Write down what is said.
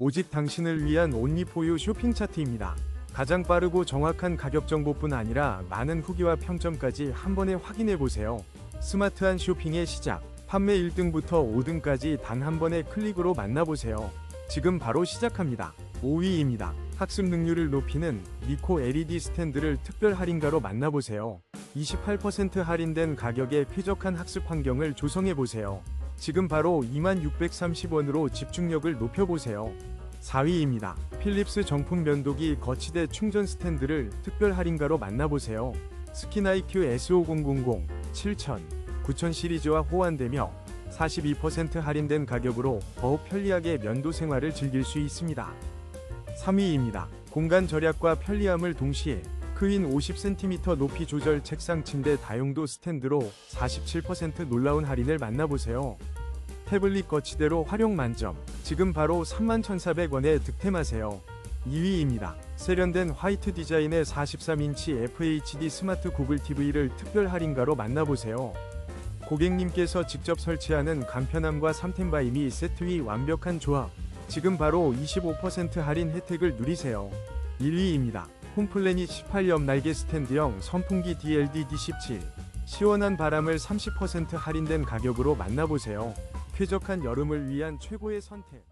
오직 당신을 위한 온리포유 쇼핑 차트입니다. 가장 빠르고 정확한 가격 정보뿐 아니라 많은 후기와 평점까지 한 번에 확인해 보세요. 스마트한 쇼핑의 시작. 판매 1등부터 5등까지 단 한 번의 클릭으로 만나보세요. 지금 바로 시작합니다. 5위입니다. 학습 능률을 높이는 니코 LED 스탠드를 특별 할인가로 만나보세요. 28% 할인된 가격에 쾌적한 학습 환경을 조성해 보세요. 지금 바로 2630원으로 집중력을 높여보세요. 4위입니다. 필립스 정품 면도기 거치대 충전 스탠드를 특별 할인가로 만나보세요. 스킨아이큐 S5000 7000, 9000 시리즈와 호환되며 42% 할인된 가격으로 더욱 편리하게 면도 생활을 즐길 수 있습니다. 3위입니다. 공간 절약과 편리함을 동시에 크인 50cm 높이 조절 책상 침대 다용도 스탠드로 47% 놀라운 할인을 만나보세요. 태블릿 거치대로 활용 만점. 지금 바로 31,400원에 득템하세요. 2위입니다. 세련된 화이트 디자인의 43인치 FHD 스마트 구글 TV를 특별 할인가로 만나보세요. 고객님께서 직접 설치하는 간편함과 3템바이 미 세트 위 완벽한 조합. 지금 바로 25% 할인 혜택을 누리세요. 1위입니다. 홈플래닛 18엽 날개 스탠드형 선풍기 DLD D17. 시원한 바람을 30% 할인된 가격으로 만나보세요. 쾌적한 여름을 위한 최고의 선택.